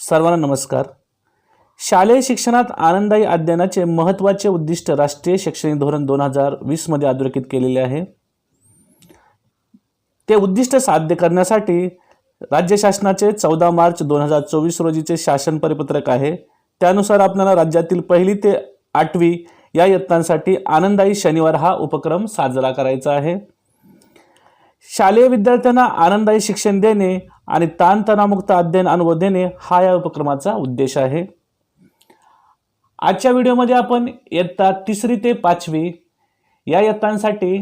सर्वांना नमस्कार. शालेय शिक्षणात आनंददायी अध्ययनाचे महत्त्वाचे उद्दिष्ट राष्ट्रीय शैक्षणिक धोरण दोन हजार वीसमध्ये अधोरेखित केलेले आहे. ते उद्दिष्ट साध्य करण्यासाठी राज्य शासनाचे चौदा मार्च दोन हजार चोवीस रोजीचे शासन परिपत्रक आहे. त्यानुसार आपल्याला राज्यातील पहिली ते आठवी या इयत्तांसाठी आनंददायी शनिवार हा उपक्रम साजरा करायचा आहे. शालेय विद्यार्थ्यांना आनंददायी शिक्षण देणे आणि ताणतणामुक्त अध्ययन अनुभव देणे हा या उपक्रमाचा उद्देश आहे. आजच्या व्हिडिओमध्ये आपण इयत्ता तिसरी ते पाचवी या इयत्तांसाठी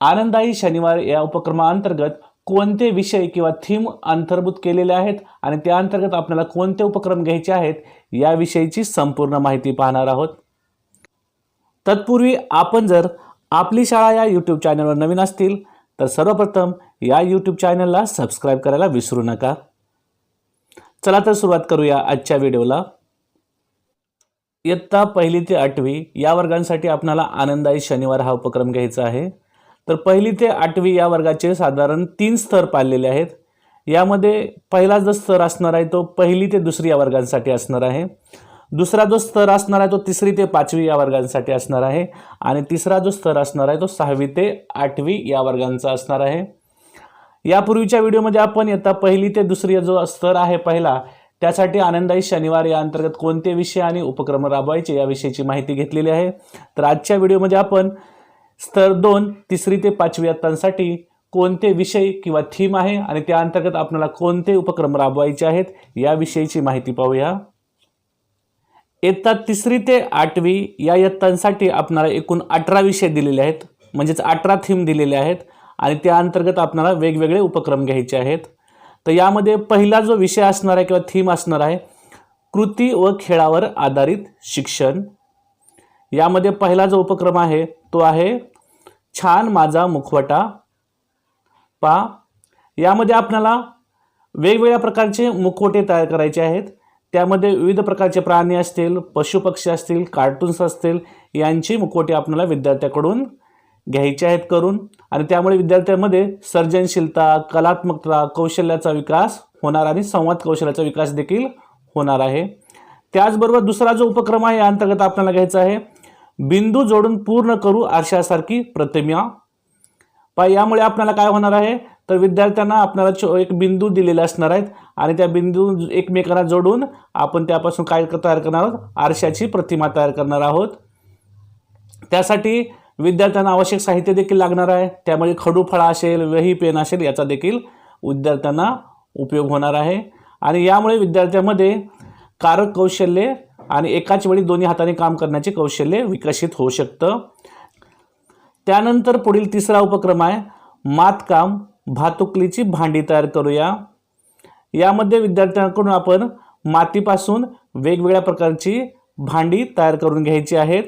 आनंददायी शनिवार या उपक्रमाअंतर्गत कोणते विषय किंवा थीम अंतर्भूत केलेले आहेत आणि त्या अंतर्गत आपल्याला कोणते उपक्रम घ्यायचे आहेत याविषयीची संपूर्ण माहिती पाहणार आहोत. तत्पूर्वी आपण जर आपली शाळा या यूट्यूब चॅनलवर नवीन असतील तर सर्वप्रथम या यूट्यूब चॅनलला सबस्क्राईब करायला विसरू नका. चला तर सुरुवात करूया आजच्या व्हिडिओला इयत्ता पहिली ते आठवी या वर्गांसाठी आपणाला आनंददायी शनिवार हा उपक्रम घ्यायचा आहे. तर पहिली ते आठवी या वर्गाचे साधारण तीन स्तर पाळलेले आहेत. यामध्ये पहिला जो स्तर असणार आहे तो पहिली ते दुसरी या वर्गांसाठी असणार आहे. दुसरा जो स्तर असणार आहे तो तिसरी ते पाचवी या वर्गांसाठी असणार आहे. आणि तिसरा जो स्तर असणार आहे तो सहावी ते आठवी या वर्गांचा असणार आहे. यापूर्वीच्या व्हिडिओमध्ये आपण येता पहिली ते दुसरी जो स्तर आहे पहिला त्यासाठी आनंदाई शनिवार या अंतर्गत कोणते विषय आणि उपक्रम राबवायचे याविषयीची माहिती घेतलेली आहे. तर आजच्या व्हिडिओमध्ये आपण स्तर दोन तिसरी ते पाचवी इयत्तांसाठी कोणते विषय किंवा थीम आहे आणि त्या अंतर्गत आपल्याला कोणते उपक्रम राबवायचे आहेत याविषयीची माहिती पाहूया. इयत्ता तिसरी ते आठवी या इयत्तांसाठी आपणाला एकूण अठरा विषय दिलेले आहेत म्हणजेच अठरा थीम दिलेले आहेत. आणि त्या अंतर्गत आपल्याला वेगवेगळे उपक्रम घ्यायचे आहेत. तर यामध्ये पहिला जो विषय असणार आहे किंवा थीम असणार आहे कृती व खेळावर आधारित शिक्षण. यामध्ये पहिला जो उपक्रम आहे तो आहे छान माझा मुखवटा पा. यामध्ये आपल्याला वेगवेगळ्या प्रकारचे मुखवटे तयार करायचे आहेत. त्यामध्ये विविध प्रकारचे प्राणी असतील पशुपक्षी असतील कार्टून्स असतील यांची मुखवटे आपल्याला विद्यार्थ्याकडून घ्यायचे आहेत करून आणि त्यामुळे विद्यार्थ्यांमध्ये सर्जनशीलता कलात्मकता कौशल्याचा विकास होणार आणि संवाद कौशल्याचा विकास देखील होणार आहे. त्याचबरोबर दुसरा जो उपक्रम आहे या अंतर्गत आपल्याला घ्यायचा आहे बिंदू जोडून पूर्ण करू आरशासारखी प्रतिमा. पा यामुळे आपल्याला काय होणार आहे? तर विद्यार्थ्यांना आपल्याला एक बिंदू दिलेले असणार आहेत आणि त्या बिंदू एकमेकांना जोडून आपण त्यापासून काय तयार करणार आहोत? आरशाची प्रतिमा तयार करणार आहोत. त्यासाठी विद्यार्थ्यांना आवश्यक साहित्य देखील लागणार आहे. त्यामुळे खडूफळा असेल वही पेन असेल याचा देखील विद्यार्थ्यांना उपयोग होणार आहे. आणि यामुळे विद्यार्थ्यामध्ये कारक कौशल्ये आणि एकाच वेळी दोन्ही हाताने काम करण्याचे कौशल्य विकसित होऊ शकतं. त्यानंतर पुढील तिसरा उपक्रम आहे मातकाम भातुकलीची भांडी तयार करूया. यामध्ये विद्यार्थ्यांकडून आपण मातीपासून वेगवेगळ्या प्रकारची भांडी तयार करून घ्यायची आहेत.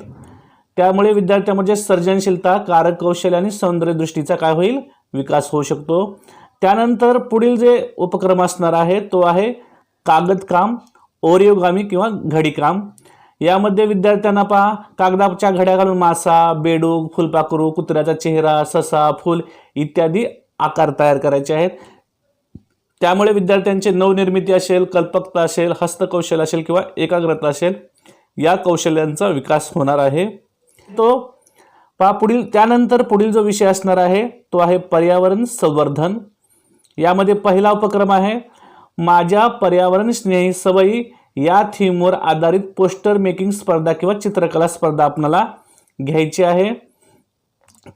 त्यामुळे विद्यार्थ्यामध्ये सर्जनशीलता कारक कौशल्य आणि सौंदर्यदृष्टीचा काय होईल? विकास होऊ शकतो. त्यानंतर पुढील जे उपक्रम असणार आहे तो आहे कागदकाम ओरिओगामी किंवा घडीकाम. यामध्ये विद्यार्थ्यांना पहा कागदाच्या घड्या घालून मासा बेडूक फुलपाखरू कुत्र्याचा चेहरा ससा फूल इत्यादी आकार तयार करायचे आहेत. त्यामुळे विद्यार्थ्यांचे नवनिर्मिती असेल कल्पकता असेल हस्तकौशल्य असेल किंवा एकाग्रता असेल या कौशल्यांचा विकास होणार आहे. तो पहा पुढील त्यानंतर पुढील जो विषय असणार आहे तो आहे पर्यावरण संवर्धन. यामध्ये पहिला उपक्रम आहे माझ्या पर्यावरण स्नेही सवयी या थीमवर आधारित पोस्टर मेकिंग स्पर्धा किंवा चित्रकला स्पर्धा आपणाला घ्यायची आहे.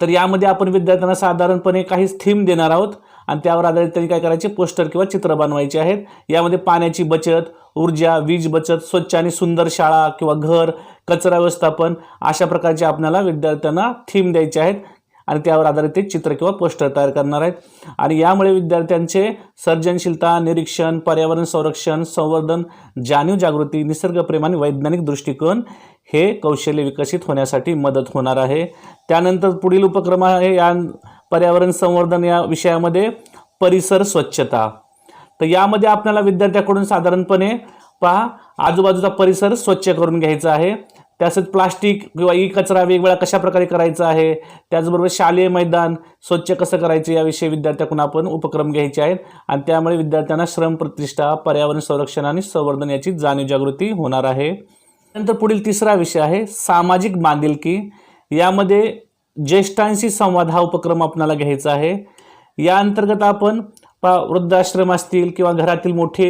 तर यामध्ये आपण विद्यार्थ्यांना साधारणपणे काही थीम देणार आहोत आणि त्यावर आधारित त्यांनी काय करायचे पोस्टर किंवा चित्र बनवायचे आहेत. यामध्ये पाण्याची बचत ऊर्जा वीज बचत स्वच्छ आणि सुंदर शाळा किंवा घर कचरा व्यवस्थापन अशा प्रकारचे आपल्याला विद्यार्थ्यांना थीम द्यायचे आहेत आणि त्यावर आधारित ते चित्र किंवा पोस्टर तयार करणार आहेत. आणि यामुळे विद्यार्थ्यांचे सर्जनशीलता निरीक्षण पर्यावरण संरक्षण संवर्धन जाणीव जागृती निसर्गप्रेम आणि वैज्ञानिक दृष्टिकोन हे कौशल्य विकसित होण्यासाठी मदत होणार आहे. त्यानंतर पुढील उपक्रम आहे या पर्यावरण संवर्धन या विषयामध्ये परिसर स्वच्छता. तर यामध्ये आपल्याला विद्यार्थ्याकडून साधारणपणे पहा आजूबाजूचा परिसर स्वच्छ करून घ्यायचा आहे. तसंच प्लास्टिक किंवा ई कचरा वेगवेगळा कशा प्रकारे करायचा आहे त्याचबरोबर शालेय मैदान स्वच्छ कसं करायचं याविषयी विद्यार्थ्याकडून आपण उपक्रम घ्यायचे आहेत. आणि त्यामुळे विद्यार्थ्यांना श्रम प्रतिष्ठा पर्यावरण संरक्षण आणि संवर्धन याची जाणीव जागृती होणार आहे. नंतर पुढील तिसरा विषय आहे सामाजिक बांधिलकी. यामध्ये ज्येष्ठांशी संवाद हा उपक्रम आपल्याला घ्यायचा आहे. या अंतर्गत आपण वृद्धाश्रम असतील किंवा घरातील मोठे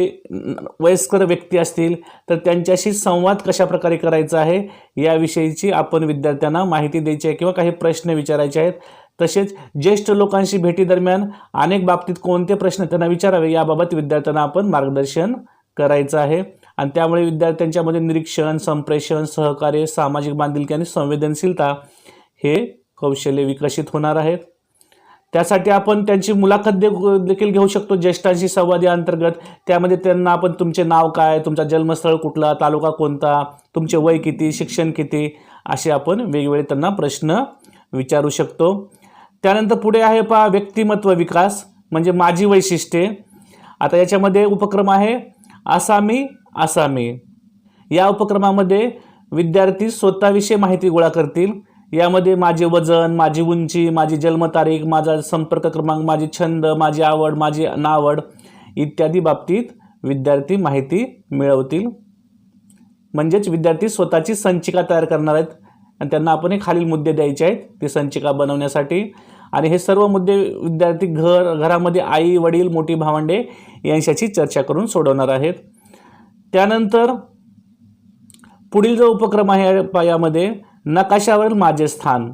वयस्कर व्यक्ती असतील तर त्यांच्याशी संवाद कशा प्रकारे करायचा आहे याविषयीची आपण विद्यार्थ्यांना माहिती द्यायची आहे किंवा काही प्रश्न विचारायचे आहेत. तसेच ज्येष्ठ लोकांशी भेटीदरम्यान अनेक बाबतीत कोणते प्रश्न त्यांना विचारावे याबाबत विद्यार्थ्यांना आपण मार्गदर्शन करायचं आहे. आणि त्यामुळे विद्यार्थ्यांच्यामध्ये निरीक्षण संप्रेषण सहकार्य सामाजिक बांधिलकी आणि संवेदनशीलता हे कौशल्य विकसित होणार आहेत. त्यासाठी आपण त्यांची मुलाखत दे देखील घेऊ शकतो ज्येष्ठांशी संवाद या अंतर्गत. त्यामध्ये त्यांना आपण तुमचे नाव काय तुमचा जन्मस्थळ कुठला तालुका कोणता तुमचे वय किती शिक्षण किती असे आपण वेगवेगळे त्यांना प्रश्न विचारू शकतो. त्यानंतर पुढे आहे पहा व्यक्तिमत्व विकास म्हणजे माझी वैशिष्ट्ये. आता याच्यामध्ये उपक्रम आहे आसामी आसामी. या उपक्रमामध्ये विद्यार्थी स्वतःविषयी माहिती गोळा करतील. यामध्ये माझे वजन माझी उंची माझी जन्मतारीख माझा संपर्क क्रमांक माझी छंद माझी आवड माझी नावड इत्यादी बाबतीत विद्यार्थी माहिती मिळवतील. म्हणजेच विद्यार्थी स्वतःची संचिका तयार करणार आहेत आणि त्यांना आपण हे खालील मुद्दे द्यायचे आहेत. ती संचिका बनवण्यासाठी. आणि हे सर्व मुद्दे विद्यार्थी घर घरामध्ये आई वडील मोठी भावंडे यांच्याशी चर्चा करून सोडवणार आहेत. त्यानंतर पुढील जो उपक्रम आहे पा यामध्ये नकाशावरील माझे स्थान.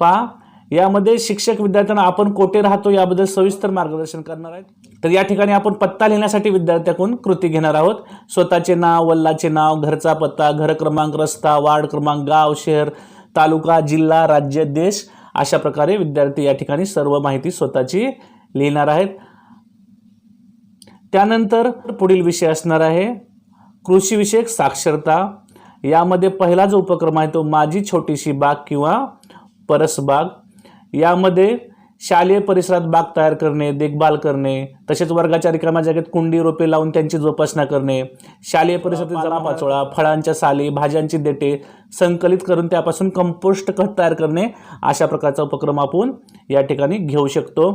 पा यामध्ये शिक्षक विद्यार्थ्यांना आपण कोठे राहतो याबद्दल सविस्तर मार्गदर्शन करणार आहेत. तर या ठिकाणी आपण पत्ता लिहिण्यासाठी विद्यार्थ्याकडून कृती घेणार आहोत. स्वतःचे नाव वल्लाचे नाव घरचा पत्ता घर क्रमांक रस्ता वार्ड क्रमांक गाव शहर तालुका जिल्हा राज्य देश अशा प्रकारे विद्यार्थी या ठिकाणी सर्व माहिती स्वतःची लिहिणार आहेत. त्यानंतर पुढील विषय असणार आहे. कृषीविषयक साक्षरता. यामध्ये पहिला जो उपक्रम आहे तो माझी छोटीशी बाग किंवा परसबाग यामध्ये शालेय परिसरात बाग तयार करणे देखभाल करणे तसेच वर्गाच्या रिकाम्या जागेत कुंडी रोपे लावून त्यांची जोपासना करणे शालेय परिसरातील जमा पाचोळा फळांच्या साली भाज्यांची देठे संकलित करून त्यापासून कंपोस्ट खत तयार करणे अशा प्रकारचा उपक्रम आपण या ठिकाणी घेऊ शकतो.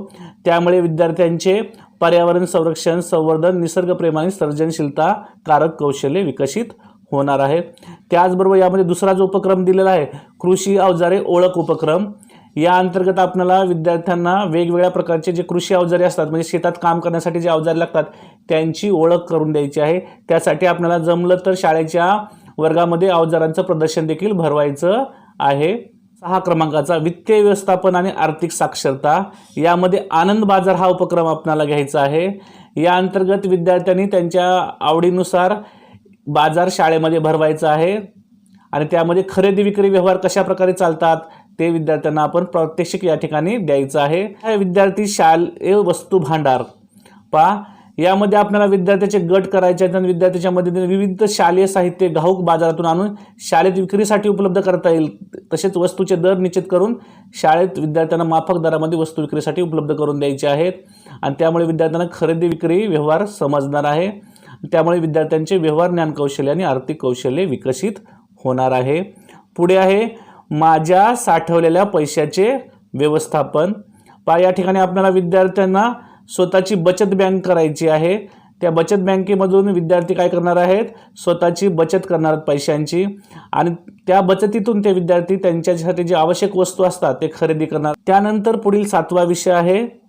त्यामुळे विद्यार्थ्यांचे पर्यावरण संरक्षण संवर्धन निसर्गप्रेम आणि सर्जनशीलता कारक कौशल्य विकसित होणार आहे. त्याचबरोबर यामध्ये दुसरा जो उपक्रम दिलेला आहे कृषी अवजारे ओळख उपक्रम या अंतर्गत आपल्याला विद्यार्थ्यांना वेगवेगळ्या प्रकारचे जे कृषी अवजारे असतात म्हणजे शेतात काम करण्यासाठी जे अवजारे लागतात त्यांची ओळख करून द्यायची आहे. त्यासाठी आपल्याला जमलं तर शाळेच्या वर्गामध्ये अवजारांचं प्रदर्शन देखील भरवायचं आहे. सहा क्रमांकाचा वित्तीय व्यवस्थापन आणि आर्थिक साक्षरता यामध्ये आनंद बाजार हा उपक्रम आपणाला घ्यायचा आहे. या अंतर्गत विद्यार्थ्यांनी त्यांच्या आवडीनुसार बाजार शाळेमध्ये भरवायचा आहे आणि त्यामध्ये खरेदी विक्री व्यवहार कशा प्रकारे चालतात ते विद्यार्थ्यांना आपण प्रात्यक्षिक या ठिकाणी द्यायचं आहे. हे विद्यार्थी शालेय वस्तू भांडार. पहा यामध्ये आपल्याला विद्यार्थ्याचे गट करायचे आहेत आणि विद्यार्थ्याच्या मदतीने विविध शालेय साहित्य घाऊक बाजारातून आणून शाळेत विक्रीसाठी उपलब्ध करता येईल. तसेच वस्तूचे दर निश्चित करून शाळेत विद्यार्थ्यांना माफक दरामध्ये वस्तू विक्रीसाठी उपलब्ध करून द्यायचे आहेत. आणि त्यामुळे विद्यार्थ्यांना खरेदी विक्री व्यवहार समजणार आहे. त्यामुळे विद्यार्थ्यांचे व्यवहार ज्ञान कौशल्य आणि आर्थिक कौशल्य विकसित होणार आहे. पुढे आहे माझ्या साठवलेल्या पैशाचे व्यवस्थापन. पा या ठिकाणी आपल्याला विद्यार्थ्यांना स्वतःची बचत बँक करायची आहे. त्या बचत बँकेमधून विद्यार्थी काय करणार आहेत? स्वतःची बचत करणार आहेत पैशांची. आणि त्या बचतीतून ते विद्यार्थी त्यांच्यासाठी जे आवश्यक वस्तू असतात ते खरेदी करणार. त्यानंतर पुढील सातवा विषय आहे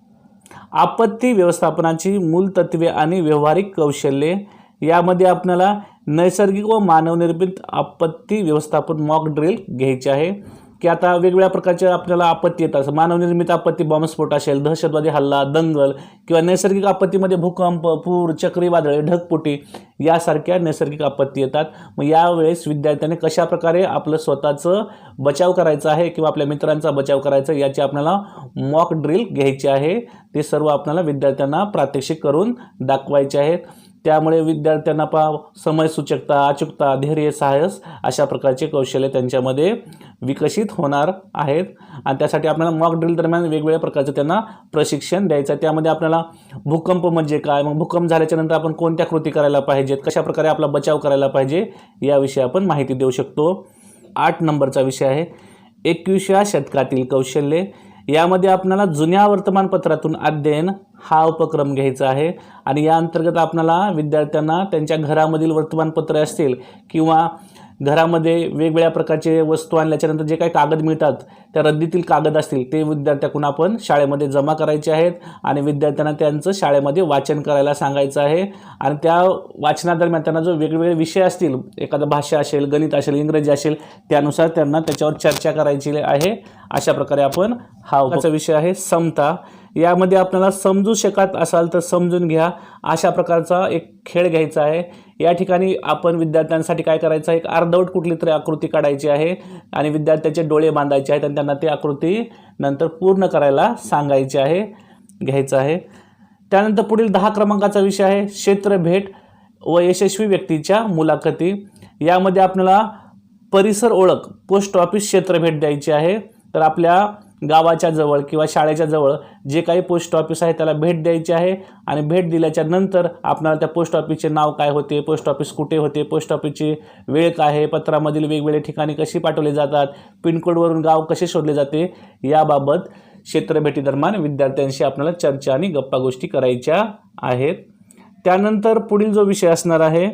आपत्ती व्यवस्थापनाची मूल तत्वे आणि व्यावहारिक कौशल्ये यामध्ये आपल्याला नैसर्गिक व मानवनिर्मित आपत्ती व्यवस्थापन मॉक ड्रिल घ्यायचे आहे. की आता वेगवेगळ्या प्रकारच्या आपल्याला आपत्ती येतात. मानवनिर्मित आपत्ती बॉम्बस्फोट असेल दहशतवादी हल्ला दंगल किंवा नैसर्गिक आपत्तीमध्ये भूकंप पूर चक्रीवादळे ढगपुटी यासारख्या नैसर्गिक आपत्ती येतात. मग यावेळेस विद्यार्थ्याने कशा प्रकारे आपलं स्वतःचं बचाव करायचं आहे किंवा आपल्या मित्रांचा बचाव करायचा याची आपल्याला मॉक ड्रिल घ्यायची आहे. ते सर्व आपल्याला विद्यार्थ्यांना प्रात्यक्षिक करून दाखवायचे आहेत. त्यामुळे विद्यार्थ्यांना पा समयसूचकता अचूकता धैर्य साहस अशा प्रकारचे कौशल्य त्यांच्यामध्ये विकसित होणार आहेत. आणि त्यासाठी आपल्याला मॉक ड्रिल दरम्यान वेगवेगळ्या प्रकारचं त्यांना प्रशिक्षण द्यायचं आहे. त्यामध्ये आपल्याला भूकंप म्हणजे काय? मग भूकंप झाल्याच्यानंतर आपण कोणत्या कृती करायला पाहिजेत? कशाप्रकारे आपला बचाव करायला पाहिजे? याविषयी आपण माहिती देऊ शकतो. आठ नंबरचा विषय आहे. एकविसव्या शतकातील कौशल्ये. यामध्ये आपल्याला जुन्या वर्तमानपत्रातून अध्ययन हा उपक्रम घ्यायचा आहे. आणि या अंतर्गत आपल्याला विद्यार्थ्यांना त्यांच्या घरामधील वर्तमानपत्रे असतील किंवा घरामध्ये वेगवेगळ्या प्रकारचे वस्तू आणल्याच्यानंतर जे काही कागद मिळतात त्या रद्दीतील कागद असतील ते विद्यार्थ्याकडून आपण शाळेमध्ये जमा करायचे आहेत आणि विद्यार्थ्यांना त्यांचं शाळेमध्ये वाचन करायला सांगायचं आहे. आणि त्या वाचनादरम्यान त्यांना जो वेगवेगळे विषय असतील एखादा भाषा असेल गणित असेल इंग्रजी असेल त्यानुसार त्यांना त्याच्यावर चर्चा करायची आहे. अशा प्रकारे आपण हा उपाचा विषय आहे समता. यामध्ये आपल्याला समजू शकत असाल तर समजून घ्या. अशा प्रकारचा एक खेळ घ्यायचा आहे. या ठिकाणी आपण विद्यार्थ्यांसाठी काय करायचं आहे? एक अर्धवट कुठली तरी आकृती काढायची आहे आणि विद्यार्थ्याचे डोळे बांधायचे आहेत आणि त्यांना ती आकृती नंतर पूर्ण करायला सांगायची आहे घ्यायचं आहे. त्यानंतर पुढील दहा क्रमांकाचा विषय आहे क्षेत्रभेट व यशस्वी व्यक्तीच्या मुलाखती. यामध्ये आपल्याला परिसर ओळख पोस्ट ऑफिस क्षेत्र भेट द्यायची आहे. तर आपल्या गावाच्या जवळ किंवा शाळेच्या जवळ जे काही पोस्ट ऑफिस आहे त्याला भेट द्यायची आहे आणि भेट दिल्याच्या नंतर आपणाला त्या पोस्ट ऑफिसचे नाव काय होते पोस्ट ऑफिस कुठे होते पोस्ट ऑफिसची वेळ काय आहे पत्रामधील वेगवेगळे ठिकाणी कशी पाठवले जातात पिनकोडवरून गाव कसे शोधले जाते याबाबत क्षेत्रभेटीदरम्यान विद्यार्थ्यांशी आपल्याला चर्चा आणि गप्पा गोष्टी करायच्या आहेत. त्यानंतर पुढील जो विषय असणार आहे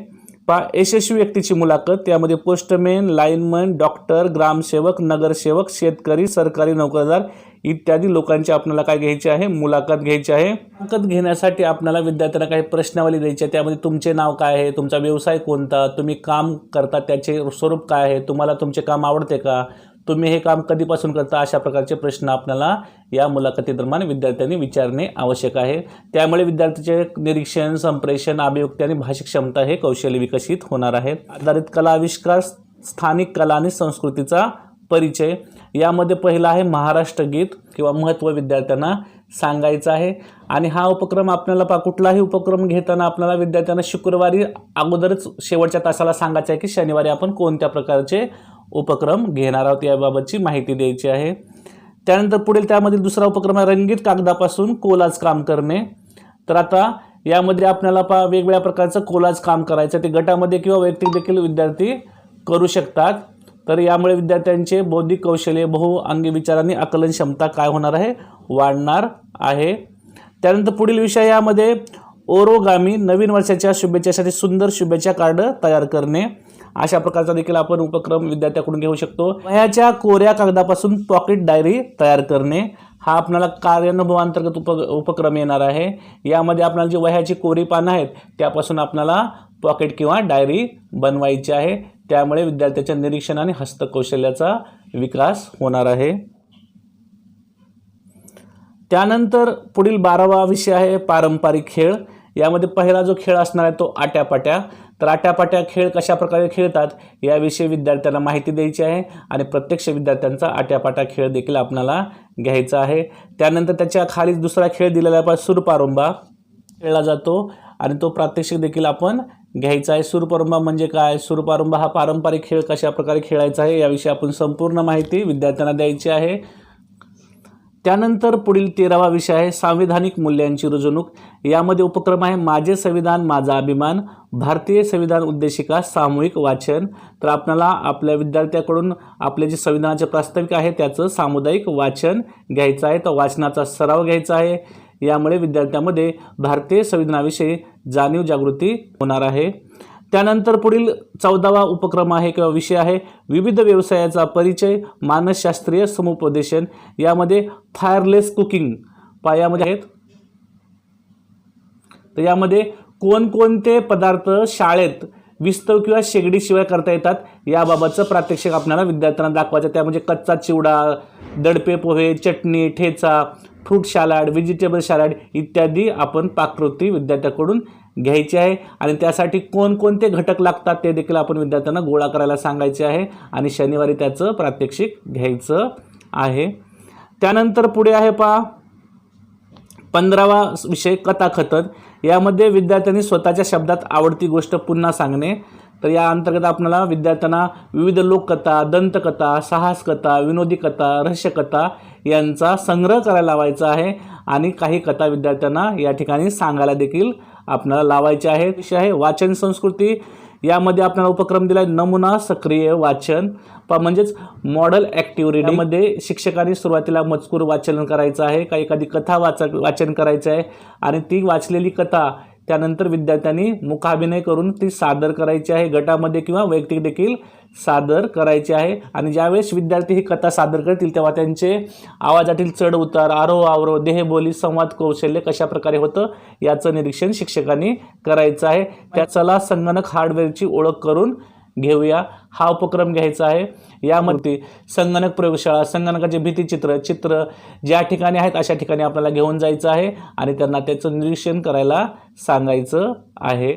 पा यशस्वी व्यक्तीची मुलाखत. त्यामध्ये पोस्टमॅन लाईनमन डॉक्टर ग्रामसेवक नगरसेवक शेतकरी सरकारी नोकरदार इत्यादी लोकांची आपल्याला काय घ्यायची आहे? मुलाखत घ्यायची आहे. मुलाखत घेण्यासाठी आपल्याला विद्यार्थ्यांना काही प्रश्नावली द्यायची आहे. त्यामध्ये तुमचे नाव काय आहे? तुमचा व्यवसाय कोणता? तुम्ही काम करता त्याचे स्वरूप काय आहे? तुम्हाला तुमचे काम आवडते का? तुम्ही हे काम कधीपासून करता अशा प्रकारचे प्रश्न आपल्याला या मुलाखतीदरम्यान विद्यार्थ्यांनी विचारणे आवश्यक आहे. त्यामुळे विद्यार्थ्याचे निरीक्षण संप्रेषण अभिव्यक्ती आणि भाषिक क्षमता हे कौशल्य विकसित होणार आहेत आधारित कला आविष्कार स्थानिक कला आणि संस्कृतीचा परिचय. यामध्ये पहिला आहे महाराष्ट्र गीत किंवा महत्त्व विद्यार्थ्यांना सांगायचं आहे. आणि हा उपक्रम आपल्याला पा कुठलाही उपक्रम घेताना आपल्याला विद्यार्थ्यांना शुक्रवारी अगोदरच शेवटच्या तासाला सांगायचं आहे की शनिवारी आपण कोणत्या प्रकारचे उपक्रम घेणार आहोत याबाबतची माहिती द्यायची आहे. त्यानंतर पुढील त्यामधील दुसरा उपक्रम आहे रंगीत कागदापासून कोलाज काम करणे. तर आता यामध्ये आपल्याला पा वेगवेगळ्या प्रकारचं कोलाज काम करायचं. ते गटामध्ये किंवा वैयक्तिक देखील विद्यार्थी करू शकतात. तर यामुळे विद्यार्थ्यांचे बौद्धिक कौशल्य बहुअंगी विचार आणि आकलन क्षमता काय होणार आहे? वाढणार आहे. त्यानंतर पुढील विषय यामध्ये ओरोगामी नवीन वर्षाच्या शुभेच्छेसाठी सुंदर शुभेच्छा कार्ड तयार करणे. अशा प्रकारचा देखील आपण उपक्रम विद्यार्थ्याकडून घेऊ शकतो. वह्याच्या कोऱ्या कागदापासून पॉकेट डायरी तयार करणे हा आपल्याला कार्यानुभवांतर्गत उप उपक्रम येणार आहे. यामध्ये आपल्याला जी वह्याची कोरी पानं आहेत त्यापासून आपल्याला पॉकेट किंवा डायरी बनवायची आहे. त्यामुळे विद्यार्थ्याच्या निरीक्षण आणि हस्तकौशल्याचा विकास होणार आहे. त्यानंतर पुढील बारावा विषय आहे पारंपरिक खेळ. यामध्ये पहिला जो खेळ असणार आहे तो आट्यापाट्या. तर आट्यापाट्या खेळ कशा प्रकारे खेळतात याविषयी विद्यार्थ्यांना माहिती द्यायची आहे आणि प्रत्यक्ष विद्यार्थ्यांचा आट्यापाट्या खेळ देखील आपणाला घ्यायचा आहे. त्यानंतर त्याच्याखाली दुसरा खेळ दिलेला आहे सुरपारंबा खेळला जातो आणि तो प्रात्यक्षिक देखील आपण घ्यायचा आहे. सुरपारंबा म्हणजे काय? सुरपारंबा हा पारंपरिक खेळ कशा प्रकारे खेळायचा आहे याविषयी आपण संपूर्ण माहिती विद्यार्थ्यांना द्यायची आहे. त्यानंतर पुढील तेरावा विषय आहे सांविधानिक मूल्यांची रुजवणूक. यामध्ये उपक्रम आहे माझे संविधान माझा अभिमान भारतीय संविधान उद्देशिका सामूहिक वाचन. तर आपल्याला आपल्या विद्यार्थ्याकडून आपले जे संविधानाचे प्रास्ताविक आहे त्याचं सामुदायिक वाचन घ्यायचं आहे. तर वाचनाचा सराव घ्यायचा आहे. यामुळे विद्यार्थ्यामध्ये भारतीय संविधानाविषयी जाणीव जागृती होणार आहे. त्यानंतर पुढील चौदावा उपक्रम आहे किंवा विषय आहे विविध व्यवसायाचा परिचय मानसशास्त्रीय समुपदेशन. यामध्ये फायरलेस कुकिंग पायामध्ये आहेत. तर यामध्ये कोणकोणते पदार्थ शाळेत विस्तव किंवा शेगडीशिवाय करता येतात याबाबतचं प्रात्यक्षिक आपल्याला विद्यार्थ्यांना दाखवायचं त्यामध्ये म्हणजे कच्चा चिवडा दडपे पोहे चटणी ठेचा फ्रूट सॅलाड व्हेजिटेबल सॅलाड इत्यादी आपण पाककृती विद्यार्थ्याकडून घ्यायची आहे. आणि त्यासाठी कोणकोणते घटक लागतात ते देखील आपण विद्यार्थ्यांना गोळा करायला सांगायचे आहे. आणि शनिवारी त्याचं प्रात्यक्षिक घ्यायचं आहे. त्यानंतर पुढे आहे पा पंधरावा विषय कथाकथन. यामध्ये विद्यार्थ्यांनी स्वतःच्या शब्दात आवडती गोष्ट पुन्हा सांगणे. तर या अंतर्गत आपल्याला विद्यार्थ्यांना विविध लोककथा दंतकथा साहसकथा विनोदी कथा रहस्यकथा यांचा संग्रह करायला लावायचा आहे आणि काही कथा विद्यार्थ्यांना या ठिकाणी सांगायला देखील आपल्याला लावायचे आहे विषय आहे वाचन संस्कृती. यामध्ये आपल्याला उपक्रम दिला आहे नमुना सक्रिय वाचन. प म्हणजेच मॉडल ॲक्टिव्ह रीडिंगमध्ये शिक्षकांनी सुरुवातीला मजकूर वाचन करायचं आहे. का एखादी कथा वाच वाचन करायचं आहे. आणि ती वाचलेली कथा त्यानंतर विद्यार्थ्यांनी मुखाभिनय करून ती सादर करायची आहे. गटामध्ये किंवा वैयक्तिक देखील सादर करायची आहे. आणि ज्यावेळेस विद्यार्थी ही कथा सादर करतील तेव्हा त्यांचे आवाजातील चढ उतार आरोह आवरोह देहबोली संवाद कौशल्य कशा प्रकारे होतं याचं निरीक्षण शिक्षकांनी करायचं आहे. त्याचाला संगणक हार्डवेअरची ओळख करून घेऊया. हा उपक्रम घ्यायचा आहे. यामध्ये संगणक प्रयोगशाळा संगणकाचे भीतीचित्र चित्र ज्या ठिकाणी आहेत अशा ठिकाणी आपल्याला घेऊन जायचं आहे आणि त्यांना त्याचं निरीक्षण करायला सांगायचं आहे.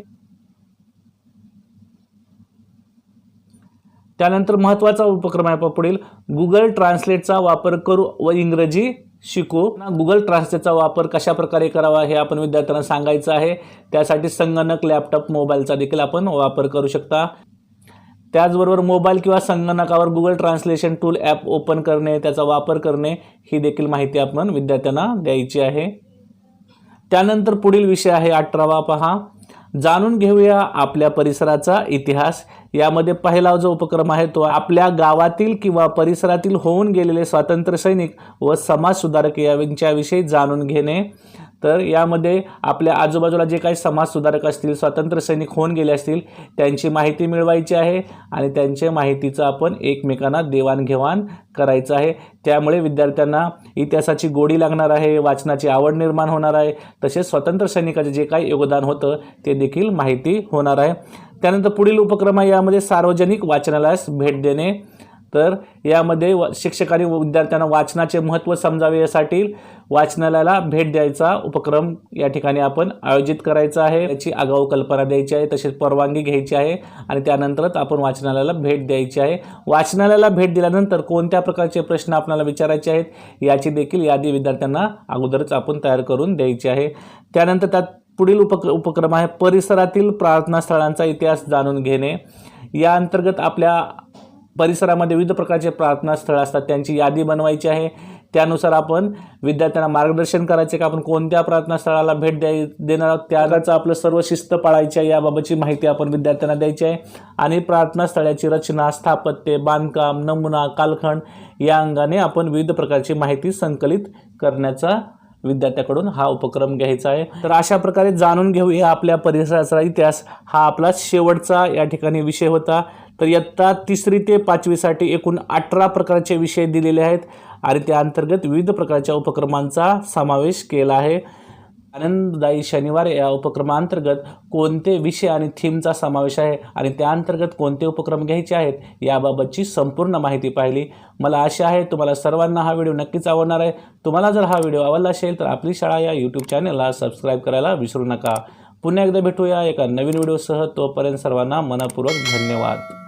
त्यानंतर महत्त्वाचा उपक्रम आहे पुढील. गुगल ट्रान्सलेटचा वापर करू व इंग्रजी शिकू. गुगल ट्रान्सलेटचा वापर कशा प्रकारे करावा हे आपण विद्यार्थ्यांना सांगायचं आहे. त्यासाठी संगणक लॅपटॉप मोबाईलचा देखील आपण वापर करू शकता. त्याचबरोबर मोबाईल किंवा संगणकावर Google translation tool app open करणे त्याचा वापर करणे ही देखील माहिती आपण विद्यार्थ्यांना द्यायची आहे. त्यानंतर पुढील विषय आहे अठरावा. पहा. जाणून घेऊया आपल्या परिसराचा इतिहास. यामध्ये पहिला जो उपक्रम आहे तो आपल्या गावातील किंवा परिसरातील होऊन गेलेले स्वातंत्र्य सैनिक व समाजसुधारक यांच्याविषयी जाणून घेणे. तर यामध्ये आपल्या आजूबाजूला जे काही समाजसुधारक असतील स्वातंत्र्य सैनिक होऊन गेले असतील त्यांची माहिती मिळवायची आहे आणि त्यांच्या माहितीचं आपण एकमेकांना देवाणघेवाण करायचं आहे. त्यामुळे विद्यार्थ्यांना इतिहासाची गोडी लागणार आहे वाचनाची आवड निर्माण होणार आहे तसेच स्वातंत्र्य सैनिकाचे जे काही योगदान होतं ते देखील माहिती होणार आहे. त्यानंतर पुढील उपक्रम आहे यामध्ये सार्वजनिक वाचनालयास भेट देणे. तर यामध्ये व शिक्षकांनी विद्यार्थ्यांना वाचनाचे महत्त्व समजावे यासाठी वाचनालयाला भेट द्यायचा उपक्रम या ठिकाणी आपण आयोजित करायचा आहे. याची आगाऊ कल्पना द्यायची आहे तसेच परवानगी घ्यायची आहे आणि त्यानंतरच आपण वाचनालयाला भेट द्यायची आहे. वाचनालयाला भेट दिल्यानंतर कोणत्या प्रकारचे प्रश्न आपल्याला विचारायचे आहेत याची देखील यादी विद्यार्थ्यांना अगोदरच आपण तयार करून द्यायची आहे. त्यानंतर त्यात पुढील उपक उपक्रम आहे परिसरातील प्रार्थनास्थळांचा इतिहास जाणून घेणे. या अंतर्गत आपल्या परिसरामध्ये विविध प्रकारचे प्रार्थना स्थळ असतात त्यांची यादी बनवायची आहे. त्यानुसार आपण विद्यार्थ्यांना मार्गदर्शन करायचे का आपण कोणत्या प्रार्थनास्थळाला भेट द्याय देणार आहोत? त्यागाचं आपलं सर्व शिस्त पाळायची आहे याबाबतची माहिती आपण विद्यार्थ्यांना द्यायची आहे. आणि प्रार्थनास्थळाची रचना स्थापत्य बांधकाम नमुना कालखंड या अंगाने आपण विविध प्रकारची माहिती संकलित करण्याचा विद्यार्थ्याकडून हा उपक्रम घ्यायचा आहे. तर अशा प्रकारे जाणून घेऊया आपल्या परिसराचा इतिहास. हा आपला शेवटचा या ठिकाणी विषय होता. तर इयत्ता तिसरी ते पाचवीसाठी एकूण अठरा प्रकारचे विषय दिलेले आहेत आणि त्या अंतर्गत विविध प्रकारच्या उपक्रमांचा समावेश केला आहे. आनंददायी शनिवार या उपक्रमाअंतर्गत कोणते विषय आणि थीमचा समावेश आहे आणि त्या अंतर्गत कोणते उपक्रम घ्यायचे आहेत याबाबतची संपूर्ण माहिती पाहिली. मला आशा आहे तुम्हाला सर्वांना हा व्हिडिओ नक्कीच आवडणार आहे. तुम्हाला जर हा व्हिडिओ आवडला असेल तर आपली शाळा या यूट्यूब चॅनलला सबस्क्राईब करायला विसरू नका. पुन्हा एकदा भेटूया एका नवीन व्हिडिओसह. तोपर्यंत सर्वांना मनपूर्वक धन्यवाद.